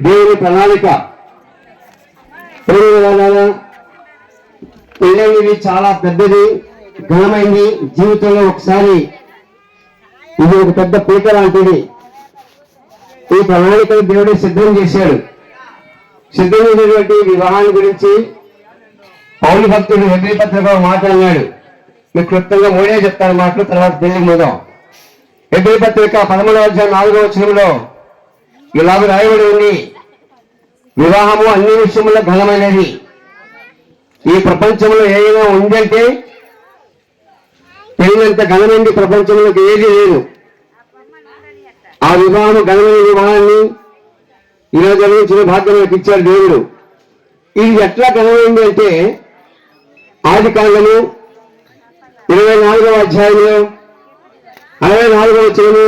దేవుని ప్రణాళిక. పెళ్ళి చాలా పెద్దది ఘనమైంది. జీవితంలో ఒకసారి ఇది ఒక పెద్ద పీక లాంటిది. ఈ ప్రణాళికను దేవుడే సిద్ధం చేశాడు. సిద్ధం చేసినటువంటి వివాహాన్ని గురించి పౌరు భక్తుడు హెబ్రి పత్రిక మాట్లాడినాడు మీకు క్లుప్తంగా మూడే చెప్తాను మాటలు తర్వాత పెళ్ళి మూదాం హెబ్రి పత్రిక పదమూడవ నాలుగో వచనంలో ఇలాగ రాయబడి ఉంది. వివాహము అన్ని విషయములో ఘనమైనది. ఈ ప్రపంచంలో ఏదైనా ఉందంటే పెళ్ళినంత ఘనమైంది ప్రపంచంలోకి ఏది లేదు. ఆ వివాహం ఘనమైన వివాహాన్ని ఇలా జరిగించిన భాగ్యం నాకు ఇచ్చాడు దేవుడు. ఇది ఎట్లా ఘనమైంది అంటే ఆది కాండము ఇరవై నాలుగవ అధ్యాయంలో అరవై నాలుగవ వచ్చేను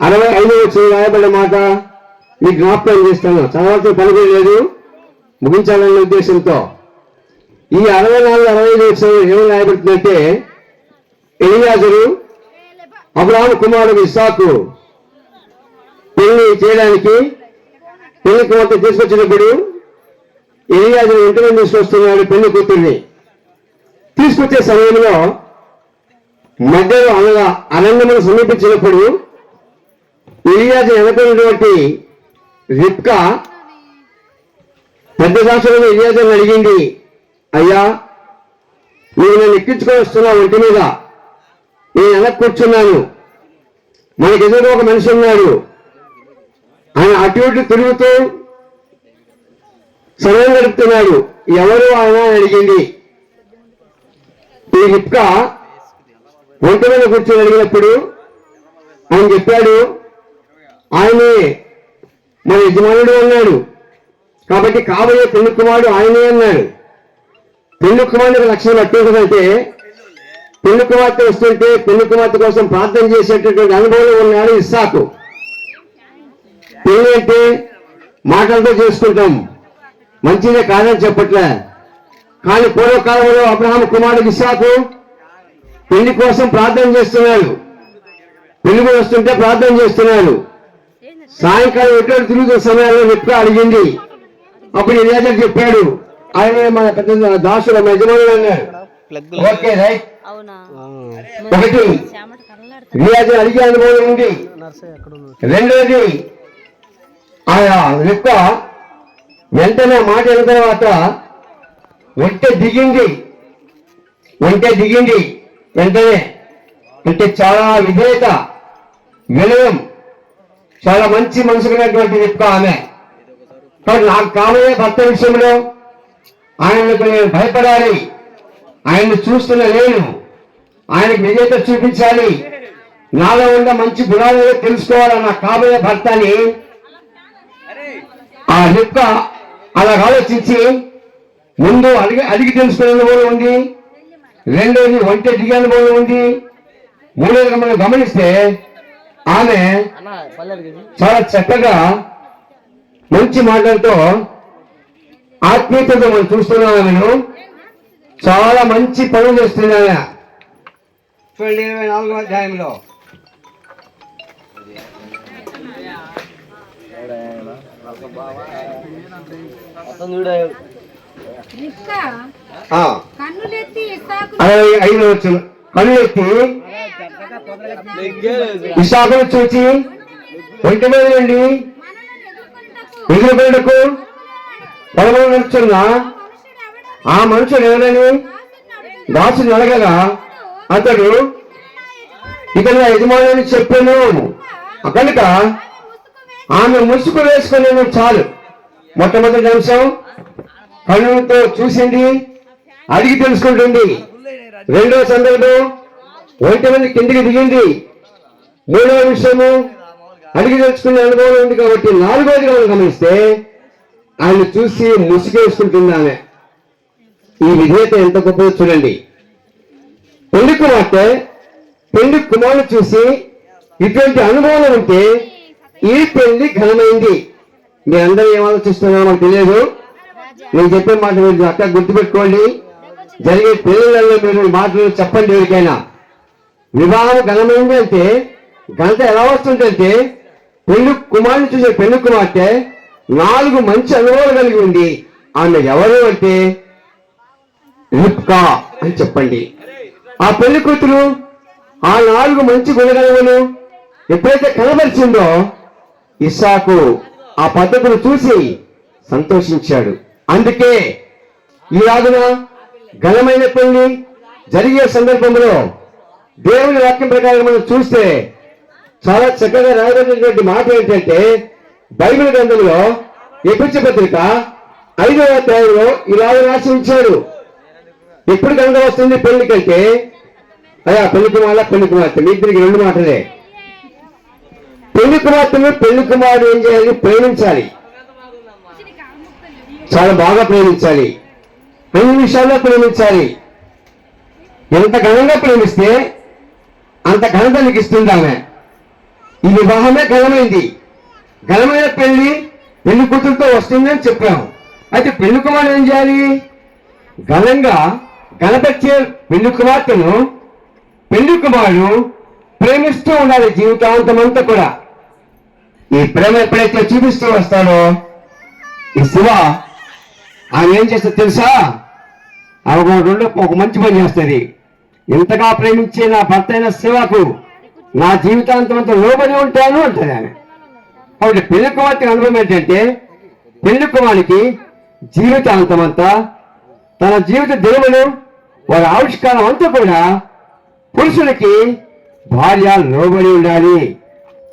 అరవై ఐదు వచ్చి రాయబడ్డ మాట మీకు జ్ఞాపకం చేస్తాను. చదవాల్సిన పని లేదు. ముగించాలనే ఉద్దేశంతో. ఈ అరవై నాలుగు అరవై ఐదు వచ్చిన ఏమి రాయబడుతుందంటే ఎలియాజరు అబ్రాహ్మ కుమారుడు ఇస్సాకు పెళ్ళి చేయడానికి పెళ్ళి కుమార్తె తీసుకొచ్చినప్పుడు ఎలియాజరు ఇంటిని తీసుకొస్తున్నాడు పెళ్ళి కూతుర్ని. తీసుకొచ్చే సమయంలో మధ్యలో అనగా అరణ్యమును సమీపించినప్పుడు ఎలియాజు వెనకున్నటువంటి రిప్కా పెద్ద సంవత్సరం ఎలియాజుని అడిగింది అయ్యా నువ్వు నన్ను ఎక్కించుకొని వస్తున్నా ఒంటి మీద. నేను ఎలా కూర్చున్నాను. మనకి ఎదురు ఒక మనిషి ఉన్నాడు. ఆయన అటు ఇటు తిరుగుతూ సమయం గడుపుతున్నాడు. ఎవరు ఆయన? అడిగింది. ఈ రిప్క ఒంటి మీద కూర్చొని అడిగినప్పుడు ఆయన చెప్పాడు ఆయనే మన యజమానుడు అన్నాడు. కాబట్టి కాబోయే పెళ్ళి కుమారుడు ఆయనే అన్నాడు. పెళ్ళి కుమారుడికి లక్షణం ఎట్టుంటుందంటే పెళ్ళి కుమార్తె వస్తుంటే పెళ్ళి కుమార్తె కోసం ప్రార్థన చేసేటటువంటి అనుభవం ఉన్నాడు ఇస్సాకు. పెళ్ళి అంటే మాటలతో చేసుకుంటాం. మంచిదే కాదని చెప్పట్లే. కానీ పూర్వకాలంలో అబ్రహాం కుమారుడు ఇస్సాకు పెళ్ళి కోసం ప్రార్థన చేస్తున్నాడు. పెళ్ళి కూడా వస్తుంటే ప్రార్థన చేస్తున్నాడు. సాయంకాలం ఎక్కడ తిరుగుతున్న సమయాల్లో రిప్కా అడిగింది. అప్పుడు ఎలియాజర్ చెప్పాడు ఆయన మన పెద్ద యజమానుడు అన్నాడు ఓకే రైట్. ఒకటి రియాజు అడిగే అనుభవం ఉంది. రెండోది ఆయన రిక్క వెంటనే మాట అయిన తర్వాత ఒంటె దిగింది. ఒంటె దిగింది. వెంటనే అంటే చాలా విధేయత వినయం చాలా మంచి మనసుకున్నటువంటి రిక్క ఆమె. కానీ నాకు కాబోయే భర్త విషయంలో ఆయనకు నేను భయపడాలి. ఆయన్ని చూస్తున్న నేను ఆయనకు విజేత చూపించాలి. నాలో ఉన్న మంచి గుణాలు తెలుసుకోవాలన్న కాబోయే భర్తని ఆ రిక్క అలా ఆలోచించి ముందు అడిగి అడిగి తెలుసుకునే అనుభవం ఉంది. రెండోది ఒంటె దిగే అనుభవం ఉంది. మూడోది మనం గమనిస్తే ఆమె చాలా చక్కగా మంచి మాటలతో ఆత్మీయతతో మనం చూస్తున్నాం ఆమెను చాలా మంచి పనులు చేస్తుంది ఆమె. చూడండి ఇరవై నాలుగో అధ్యాయంలో. కన్నులెత్తి అరవై ఐదు వచ్చిన కళ్ళు ఎత్తి విశాఖను చూచి ఒంటి మీద నుండి ఎగిరిపోయినకు పొలంలో నడుచున్న ఆ మనుషుడు ఎవరని దాసుని అడగగా అతడు ఇతను యజమాని చెప్పాను. కనుక ఆమె ముసుగు వేసుకునే చాలు. మొట్టమొదటి అంశం కళ్ళతో చూసింది అడిగి తెలుసుకుంటుంది. రెండో సందర్భం ఒంటి మంది కిందికి దిగింది. మూడవ విషయము అడిగి తెలుసుకునే అనుభవం ఉంది కాబట్టి నాలుగోది మనం గమనిస్తే ఆయన చూసి ముసుగేసుకుంటుంది ఆమె ఈ విధేయత ఎంత గొప్పదో చూడండి. పెళ్ళి కుమార్తె పెళ్ళి కుమారుడు చూసి ఇటువంటి అనుభవం ఉంటే ఈ పెళ్ళి ఘనమైంది. మీరందరూ ఏం ఆలోచిస్తున్నారో మాకు తెలియదు. నేను చెప్పే మాట మీరు అక్క గుర్తుపెట్టుకోండి. జరిగే పెళ్ళిళ్ళలో మీరు మాటలు చెప్పండి ఎవరికైనా. వివాహం ఘనమైంది అంటే ఘనత ఎలా వస్తుందంటే పెళ్ళి కుమారుని చూసే పెళ్ళి కుమార్తె నాలుగు మంచి అనుభవాలు కలిగి ఉంది. ఆమె ఎవరు అంటే రిప్కా అని చెప్పండి. ఆ పెళ్ళి కూతురు ఆ నాలుగు మంచి గుణగణములు ఎప్పుడైతే కనబరిచిందో ఇస్సాకు ఆ పద్ధతిని చూసి సంతోషించాడు. అందుకే ఈ రాజున ఘనమైన పెళ్ళి జరిగే సందర్భంలో దేవుని వాక్యం ప్రకారం మనం చూస్తే చాలా చక్కగా రాయబడినటువంటి మాట ఏంటంటే బైబిల్ గ్రంథంలో ఎపిచ్చ పత్రిక ఐదవ అధ్యాయంలో ఇలా రాసి ఉంచాడు ఎప్పుడు గంగ వస్తుంది పెళ్ళికంటే అయ్యా పెళ్ళి కుమార్తె పెళ్ళి కుమార్తె మీ ఇద్దరికి రెండు మాటలే. పెళ్ళి కుమార్తెను పెళ్ళి కుమారుడు ఏం చేయాలి? ప్రేమించాలి. చాలా బాగా ప్రేమించాలి. అన్ని విషయాల్లో ప్రేమించాలి. ఎంత ఘనంగా ప్రేమిస్తే అంత ఘనత నీకు ఇస్తుంది ఆమె. ఈ వివాహమే ఘనమైంది. ఘనమైన పెళ్ళి పెళ్ళి కూతురుతో వస్తుందని చెప్పాము. అయితే పెళ్ళి కుమారుడు ఏం చేయాలి? ఘనంగా ఘనపరిచే పెళ్ళి కుమార్తెను పెళ్ళి కుమారుడు ప్రేమిస్తూ ఉండాలి జీవితాంతమంతా కూడా. ఈ ప్రేమ ఎప్పుడైతే చూపిస్తూ వస్తాడో ఈ శివ ఆమె ఏం చేస్తా తెలుసా? ఆమె రెండు ఒక మంచి పని చేస్తుంది. ఇంతగా ప్రేమించే నా భర్త అయిన శివకు నా జీవితాంతమంతా లోబడి ఉంటాను అంటది ఆమె. కాబట్టి పెళ్ళి కుమార్తె అనుభవం ఏంటంటే పెళ్ళి కుమారికి జీవితాంతమంతా తన జీవిత దేవుడు వారి ఆవిష్కారం అంతా కూడా పురుషునికి భార్య లోబడి ఉండాలి.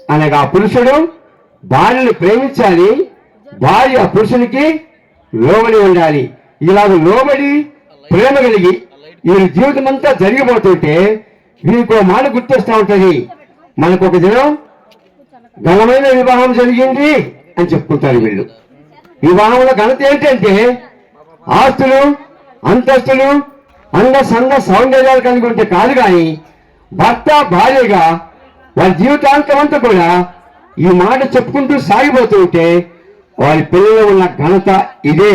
అనగా పురుషుడు భార్యను ప్రేమించాలి భార్య పురుషునికి లోబడి ఉండాలి. ఇలాగ లోబడి ప్రేమ కలిగి వీరి జీవితం అంతా జరిగిపోతుంటే వీరికి ఒక మాట గుర్తొస్తూ ఉంటుంది. మనకు ఒక దినం ఘనమైన వివాహం జరిగింది అని చెప్పుకుంటారు వీళ్ళు. వివాహంలో ఘనత ఏంటంటే ఆస్తులు అంతస్తులు అంద సంద సౌందర్యాలు కలిగి ఉంటే కాదు కానీ భర్త భార్యగా వారి జీవితాంతం అంతా కూడా ఈ మాట చెప్పుకుంటూ సాగిపోతూ ఉంటే వారి పిల్లలు ఉన్న ఘనత ఇదే.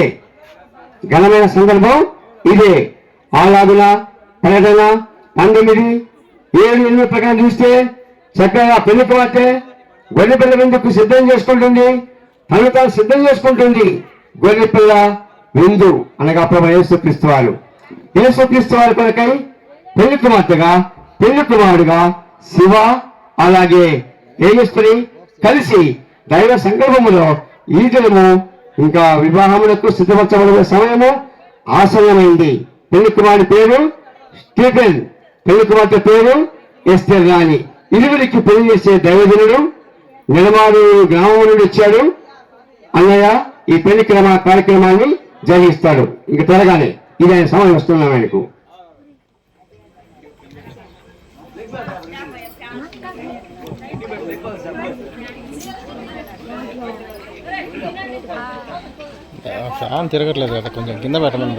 ఘనమైన సందర్భం ఇదే. అలాగున ప్రకటన పంతొమ్మిది ఏడు ఎనిమిది ప్రకారం చూస్తే చక్కగా పెళ్ళి కుమార్తె గొర్రె పిల్ల విందుకు సిద్ధం చేసుకుంటుంది. తను తాను సిద్ధం చేసుకుంటుంది. గొర్రె పిల్ల విందు అనగా ప్రభు యేసుక్రీస్తు వారు. యేసుక్రీస్తు వారి కొరకై పెళ్ళి కుమార్తెగా పెళ్ళి కుమారుడుగా శివ అలాగే ఏగేశ్వరి కలిసి దైవ సంకల్పములో ఈ దినము ఇంకా వివాహములకు సిద్ధపరచబడిన సమయము ఆసన్నమైంది. పెళ్ళి కుమారుడి పేరు స్టీఫెన్. పెళ్ళి కుమార్తె పేరు ఎస్టర్ రాణి. ఇరువురికి పెళ్ళి చేసే దైవజనుడు నిలమాడు గ్రామం నుండి వచ్చాడు. అన్నయ్య ఈ పెళ్ళి క్రమ కార్యక్రమాన్ని జరిగిస్తాడు. ఇంక త్వరగానే ఇది ఆయన సమయం వస్తున్నాం ఆయనకు? ఫ్యాన్ తిరగట్లేదు కదా కొంచెం కింద పెట్టమని